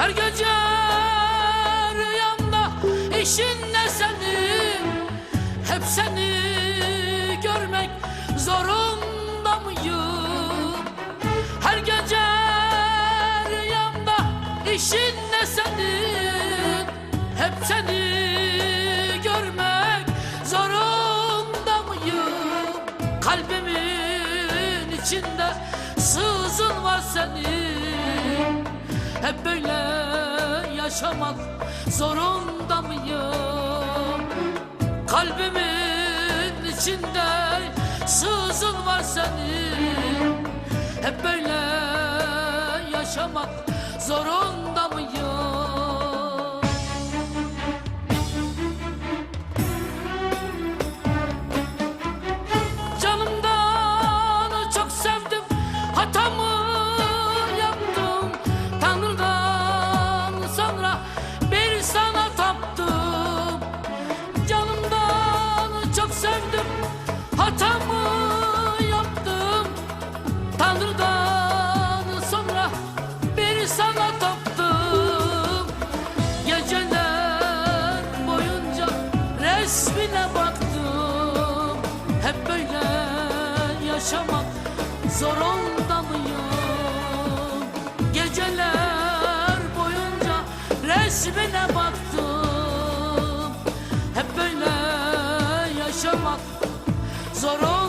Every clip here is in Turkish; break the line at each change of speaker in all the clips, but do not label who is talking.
Her gece rüyamda işin ne senin? Hep seni görmek zorunda mıyım? Her gece rüyamda işin ne senin? Hep seni görmek zorunda mıyım? Kalbimin içinde sızın var senin. Yaşamak zorunda mıyım Kalbimin içinde sızın var senin Hep böyle yaşamak zorunda mıyım? Yaşamak zorunda mıyım? Geceler boyunca resmine baktım Hep böyle yaşamak zorunda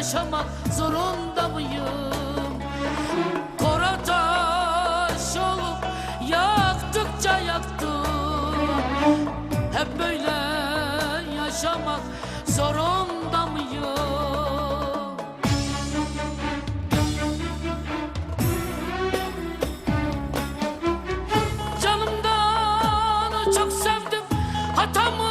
yaşamak zorunda mıyım? Kora taş olup yaktıkça yaktım Hep böyle yaşamak zorunda mıyım? Canımdan çok sevdim Hatamı